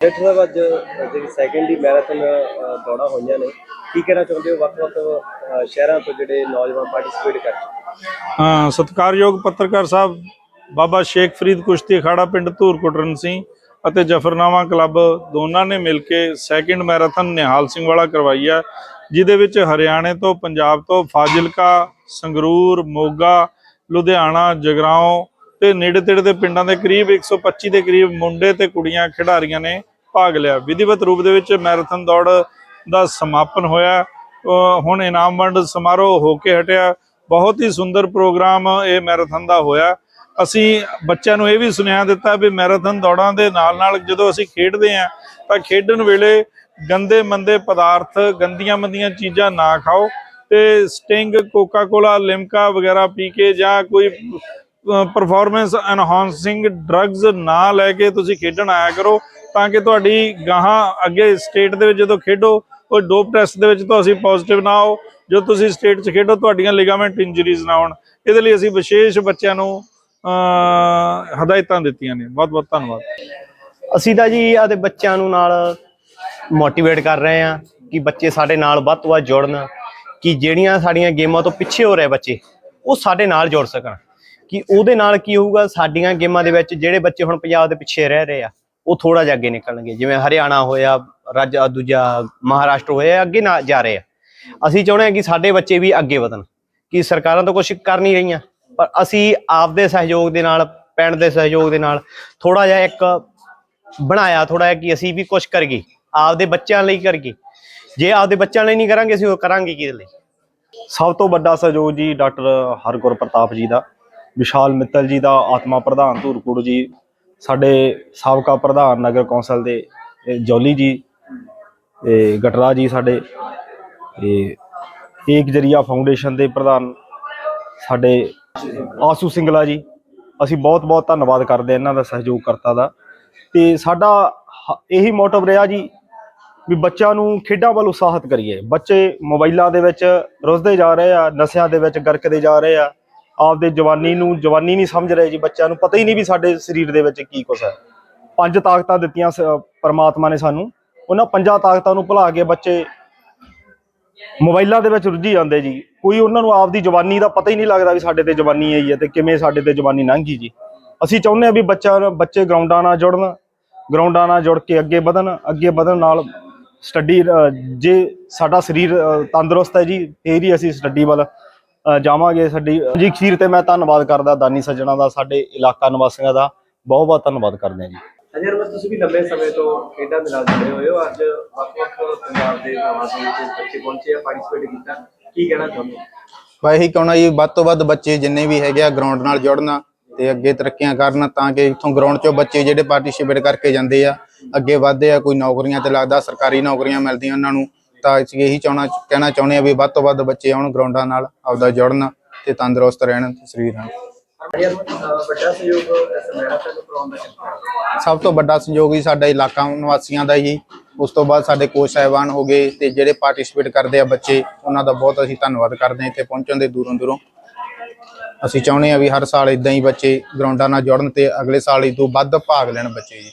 Doctor ਸਾਹਿਬ, ਅੱਜ ਜਿਹੜੀ second ਹੀ marathon ਦੌੜਾ ਹੋਈਆਂ ਨੇ। ਕੀ ਕਹਿਣਾ ਚਾਹੁੰਦੇ ਹੋ? ਵੱਖ-ਵੱਖ ਸ਼ਹਿਰਾਂ ਤੋਂ ਜਿਹੜੇ ਨੌਜਵਾਨ ਪਾਰਟਿਸਿਪੇਟ ਕਰ ਹਾਂ, ਸਤਿਕਾਰਯੋਗ ਪੱਤਰਕਾਰ ਸਾਹਿਬ, ਬਾਬਾ ਸ਼ੇਖ ਫਰੀਦ ਕੁਸ਼ਤੀ ਅਖਾੜਾ ਪਿੰਡ ਧੂਰਕੋਟਰਨ ਸਿੰਘ ਅਤੇ ਜਫਰਨਾਮਾ ਕਲੱਬ ਦੋਨਾਂ ਨੇ ਮਿਲ ਕੇ ਸੈਕਿੰਡ ਮੈਰਾਥਨ ਨਿਹਾਲ ਸਿੰਘ ਵਾਲਾ ਕਰਵਾਈ ਹੈ ਜਿਹਦੇ ਵਿੱਚ ਹਰਿਆਣੇ ਤੋਂ, ਪੰਜਾਬ ਤੋਂ ਫਾਜ਼ਿਲਕਾ, ਸੰਗਰੂਰ, ਮੋਗਾ, ਲੁਧਿਆਣਾ, ਜਗਰਾਉਂ ਤੇ ਨੇੜੇ ਤੇੜੇ ਦੇ ਪਿੰਡਾਂ ਦੇ ਕਰੀਬ 125 ਦੇ ਕਰੀਬ ਮੁੰਡੇ ਤੇ ਕੁੜੀਆਂ ਖਿਡਾਰੀਆਂ ਨੇ ਭਾਗ ਲਿਆ। ਵਿਧੀਵਤ ਰੂਪ ਦੇ ਵਿੱਚ ਮੈਰਾਥਨ ਦੌੜ ਦਾ ਸਮਾਪਨ ਹੋਇਆ। ਹੁਣ ਇਨਾਮ ਵੰਡ ਸਮਾਰੋਹ ਹੋ ਕੇ ਹਟਿਆ। ਬਹੁਤ ਹੀ ਸੁੰਦਰ ਪ੍ਰੋਗਰਾਮ ਇਹ ਮੈਰਾਥਨ ਦਾ ਹੋਇਆ। ਅਸੀਂ ਬੱਚਿਆਂ ਨੂੰ ਇਹ ਵੀ ਸੁਨੇਹਾ ਦਿੱਤਾ ਵੀ ਮੈਰਾਥਨ ਦੌੜਾਂ ਦੇ ਨਾਲ ਨਾਲ ਜਦੋਂ ਅਸੀਂ ਖੇਡਦੇ ਆਂ ਤਾਂ ਖੇਡਣ ਵੇਲੇ ਗੰਦੇ ਮੰਦੇ ਪਦਾਰਥ, ਗੰਦੀਆਂ ਮੰਦੀਆਂ ਚੀਜ਼ਾਂ ਨਾ ਖਾਓ ਤੇ ਸਟਿੰਗ ਕੋਕਾ ਕੋਲਾ ਲਿਮਕਾ ਵਗੈਰਾ ਪੀ ਕੇ ਜਾਂ ਕੋਈ ਪਰਫਾਰਮੈਂਸ ਐਨਹਾਂਸਿੰਗ ਡਰੱਗਸ ਨਾ ਲੈ ਕੇ ਤੁਸੀਂ ਖੇਡਣ ਆਇਆ ਕਰੋ। ਤਾਂ ਕਿ ਤੁਹਾਡੀ ਗਾਹਾਂ ਅੱਗੇ ਸਟੇਟ ਦੇ ਵਿੱਚ ਜਦੋਂ ਖੇਡੋ, ਉਹ ਡੋਪ ਟੈਸਟ ਦੇ ਵਿੱਚ ਤੁਸੀਂ ਪੋਜ਼ਿਟਿਵ ਨਾ ਆਓ। ਜਦੋਂ ਤੁਸੀਂ ਸਟੇਟ 'ਚ ਖੇਡੋ, ਤੁਹਾਡੀਆਂ ਲਿਗਾਮੈਂਟ ਇੰਜਰੀਜ਼ ਨਾ ਹੋਣ। ਇਹਦੇ ਲਈ ਅਸੀਂ ਵਿਸ਼ੇਸ਼ ਬੱਚਿਆਂ ਨੂੰ ਹਦਾਇਤਾਂ ਦਿੱਤੀਆਂ ਨੇ। ਬਹੁਤ ਬਹੁਤ ਧੰਨਵਾਦ। ਅਸੀਂ ਤਾਂ ਜੀ ਆਦੇ ਬੱਚਿਆਂ ਨੂੰ ਨਾਲ ਮੋਟੀਵੇਟ ਕਰ ਰਹੇ ਆ ਕਿ ਬੱਚੇ ਸਾਡੇ ਨਾਲ ਵੱਧ ਤੋਂ ਵੱਧ ਜੁੜਨ, ਕਿ ਜਿਹੜੀਆਂ ਸਾਡੀਆਂ ਗੇਮਾਂ ਤੋਂ ਪਿੱਛੇ ਹੋ ਰਹੇ ਬੱਚੇ, ਉਹ ਸਾਡੇ ਨਾਲ ਜੁੜ ਸਕਣ। ਕਿ ਉਹਦੇ ਨਾਲ ਕੀ ਹੋਊਗਾ, ਸਾਡੀਆਂ ਗੇਮਾਂ ਦੇ ਵਿੱਚ ਜਿਹੜੇ ਬੱਚੇ ਹੁਣ ਪੰਜਾਬ ਦੇ ਪਿੱਛੇ ਰਹਿ ਰਹੇ ਆ ਉਹ ਥੋੜਾ ਜਿਹਾ ਅੱਗੇ ਨਿਕਲਣਗੇ, ਜਿਵੇਂ ਹਰਿਆਣਾ ਹੋਇਆ, ਰਾਜ ਦੂਜਾ ਮਹਾਰਾਸ਼ਟਰ ਹੋਇਆ ਅੱਗੇ ਨਾ ਜਾ ਰਹੇ ਆ। ਅਸੀਂ ਚਾਹੁੰਦੇ ਹਾਂ ਕਿ ਸਾਡੇ ਬੱਚੇ ਵੀ ਅੱਗੇ ਵਧਣ, ਕਿ ਸਰਕਾਰਾਂ ਤਾਂ ਕੁਝ ਕਰ ਨਹੀਂ ਰਹੀਆਂ, ਪਰ ਅਸੀਂ ਆਪਦੇ ਸਹਿਯੋਗ ਦੇ ਨਾਲ, ਪਿੰਡ ਦੇ ਸਹਿਯੋਗ ਦੇ ਨਾਲ ਥੋੜਾ ਜਿਹਾ ਇੱਕ ਬਣਾਇਆ ਥੋੜਾ ਜਿਹਾ ਕਿ ਅਸੀਂ ਵੀ ਕੁਝ ਕਰੀਏ, ਆਪਦੇ ਬੱਚਿਆਂ ਲਈ ਕਰੀਏ। ਜੇ ਆਪਦੇ ਬੱਚਿਆਂ ਲਈ ਨਹੀਂ ਕਰਾਂਗੇ, ਅਸੀਂ ਉਹ ਕਰਾਂਗੇ ਕਿਹਦੇ ਲਈ? ਸਭ ਤੋਂ ਵੱਡਾ ਸਹਿਯੋਗ ਜੀ ਡਾਕਟਰ ਹਰਗੁਰ ਪ੍ਰਤਾਪ ਜੀ ਦਾ, ਵਿਸ਼ਾਲ ਮਿੱਤਲ ਜੀ ਦਾ ਆਤਮਾ ਪ੍ਰਧਾਨ ਧੂਰਕੋਟ ਜੀ ਸਾਡੇ ਸਾਬਕਾ ਪ੍ਰਧਾਨ ਨਗਰ ਕੌਂਸਲ ਦੇ, ਇਹ ਜੌਲੀ ਜੀ, ਤੇ ਗਟਰਾ ਜੀ ਸਾਡੇ, ਤੇ ਏਕ ਜਰੀਆ ਫਾਊਂਡੇਸ਼ਨ ਦੇ ਪ੍ਰਧਾਨ ਸਾਡੇ ਆਸੂ ਸਿੰਗਲਾ ਜੀ। ਅਸੀਂ ਬਹੁਤ ਬਹੁਤ ਧੰਨਵਾਦ ਕਰਦੇ ਹਾਂ ਇਹਨਾਂ ਦਾ ਸਹਿਯੋਗ ਕਰਤਾ ਦਾ। ਤੇ ਸਾਡਾ ਇਹੀ ਮੋਟਿਵ ਰਿਹਾ ਜੀ ਵੀ ਬੱਚਿਆਂ ਨੂੰ ਖੇਡਾਂ ਵੱਲ ਉਤਸ਼ਾਹਿਤ ਕਰੀਏ। ਬੱਚੇ ਮੋਬਾਈਲਾਂ ਦੇ ਵਿੱਚ ਰੁੱਝਦੇ ਜਾ ਰਹੇ ਆ, ਨਸ਼ਿਆਂ ਦੇ ਵਿੱਚ ਗਰਕਦੇ ਜਾ ਰਹੇ ਆ। ਆਪਦੇ ਜਵਾਨੀ ਨੂੰ, ਜਵਾਨੀ ਨਹੀਂ ਸਮਝ ਰਹੇ ਜੀ ਬੱਚਿਆਂ ਨੂੰ, ਪਤਾ ਹੀ ਨਹੀਂ ਵੀ ਸਾਡੇ ਸਰੀਰ ਦੇ ਵਿੱਚ ਕੀ ਕੁਛ ਹੈ। ਪੰਜ ਤਾਕਤਾਂ ਦਿੱਤੀਆਂ ਸ- ਪਰਮਾਤਮਾ ਨੇ ਸਾਨੂੰ। ਉਹਨਾਂ ਪੰਜਾਂ ਤਾਕਤਾਂ ਨੂੰ ਭੁਲਾ ਕੇ ਬੱਚੇ ਮੋਬਾਈਲਾਂ ਦੇ ਵਿੱਚ ਰੁੱਝੀ ਜਾਂਦੇ ਜੀ। ਕੋਈ ਉਹਨਾਂ ਨੂੰ ਆਪਦੀ ਜਵਾਨੀ ਦਾ ਪਤਾ ਹੀ ਨਹੀਂ ਲੱਗਦਾ ਵੀ ਸਾਡੇ ਤੇ ਜਵਾਨੀ ਆਈ ਹੈ ਤੇ ਕਿਵੇਂ ਸਾਡੇ ਤੇ ਜਵਾਨੀ ਲੰਘੀ ਜੀ। ਅਸੀਂ ਚਾਹੁੰਦੇ ਆ ਵੀ ਬੱਚਾ ਬੱਚੇ ਗਰਾਊਂਡਾਂ ਨਾਲ ਜੁੜਨ, ਗਰਾਊਂਡਾਂ ਨਾਲ ਜੁੜ ਕੇ ਅੱਗੇ ਵਧਣ ਅੱਗੇ ਵਧਣ ਨਾਲ ਸਟੱਡੀ ਜੇ ਸਾਡਾ ਸਰੀਰ ਤੰਦਰੁਸਤ ਹੈ ਜੀ, ਫੇਰ ਹੀ ਅਸੀਂ ਸਟੱਡੀ ਵੱਲ ਜਾਵਾਂਗੇ ਸਾਡੀ ਜੀ ਖੀਰ ਤੇ ਮੈਂ ਧੰਨਵਾਦ ਕਰਦਾ ਦਾਨੀ ਸੱਜਣਾ ਦਾ ਸਾਡੇ ਇਲਾਕਾ ਨਿਵਾਸੀਆਂ ਦਾ। ਬਹੁਤ ਬਹੁਤ ਧੰਨਵਾਦ ਕਰਦੇ ਹਾਂ ਜੀ। ਅਜੇ ਰਮਨ ਤੁਸੀਂ ਵੀ ਲੰਬੇ ਸਮੇਂ ਤੋਂ ਖੇਡਾਂ ਦੇ ਨਾਲ ਜੁੜੇ ਹੋਏ ਹੋ। ਅੱਜ ਵੱਖ-ਵੱਖ ਪੰਜਾਬ ਦੇ ਇੱਥੇ ਬੱਚੇ ਪਹੁੰਚੇ ਆ ਪਾਰਟਿਸਿਪੇਟ ਕੀਤਾ। ਕੀ ਕਹਿਣਾ ਚਾਹੁੰਦੇ ਹੋ? ਮੈਂ ਇਹੀ ਕਹਣਾ ਜੀ ਵੱਧ ਤੋਂ ਵੱਧ ਬੱਚੇ ਜਿੰਨੇ ਵੀ ਹੈਗੇ ਆ ਗਰਾਊਂਡ ਨਾਲ ਜੁੜਨ ਤੇ ਅੱਗੇ ਤਰੱਕੀਆਂ ਕਰਨ ਤਾਂ ਕਿ ਇਥੋਂ ਗਰਾਊਂਡ 'ਚੋਂ ਬੱਚੇ ਜਿਹੜੇ ਪਾਰਟਿਸਿਪੇਟ ਕਰਕੇ ਜਾਂਦੇ ਆ ਅੱਗੇ ਵਧਦੇ ਆ ਕੋਈ ਨੌਕਰੀਆਂ ਤੇ ਲੱਗਦਾ ਸਰਕਾਰੀ ਨੌਕਰੀਆਂ ਮਿਲਦੀਆਂ ਉਹਨਾਂ ਨੂੰ। ਤਾਂ ਅਸੀਂ ਇਹੀ ਚਾਹਣਾ ਕਹਿਣਾ ਚਾਹੁੰਦੇ ਆ ਵੀ ਵੱਧ ਤੋਂ ਵੱਧ ਬੱਚੇ ਆਉਣ ਗਰਾਊਂਡਾਂ ਨਾਲ ਆਪਦਾ ਜੁੜਨ ਤੇ ਤੰਦਰੁਸਤ ਰਹਿਣ ਸਰੀਰ ਨਾਲ। ਸਹਿਯੋਗ ਸਭ ਤੋਂ ਵੱਡਾ ਸੰਯੋਗ ਹੀ ਸਾਡਾ ਇਲਾਕਾ ਨਿਵਾਸੀਆਂ ਦਾ ਹੀ ਉਸ ਤੋਂ ਬਾਅਦ ਸਾਡੇ ਕੋਚ ਸਾਹਿਬਾਨ ਹੋ ਗਏ ਤੇ ਜਿਹੜੇ ਪਾਰਟਿਸਿਪੇਟ ਕਰਦੇ ਆ ਬੱਚੇ ਉਹਨਾਂ ਦਾ ਬਹੁਤ ਅਸੀਂ ਧੰਨਵਾਦ ਕਰਦੇ ਹਾਂ ਇੱਥੇ ਪਹੁੰਚਣ ਦੇ ਦੂਰੋਂ ਦੂਰੋਂ। ਅਸੀਂ ਚਾਹੁੰਦੇ ਆ ਵੀ ਹਰ ਸਾਲ ਇਦਾਂ ਹੀ ਬੱਚੇ ਗਰਾਊਂਡਾਂ ਨਾਲ ਜੁੜਨ ਤੇ ਅਗਲੇ ਸਾਲ ਹੀ ਤੋਂ ਵੱਧ ਭਾਗ ਲੈਣ ਬੱਚੇ ਜੀ।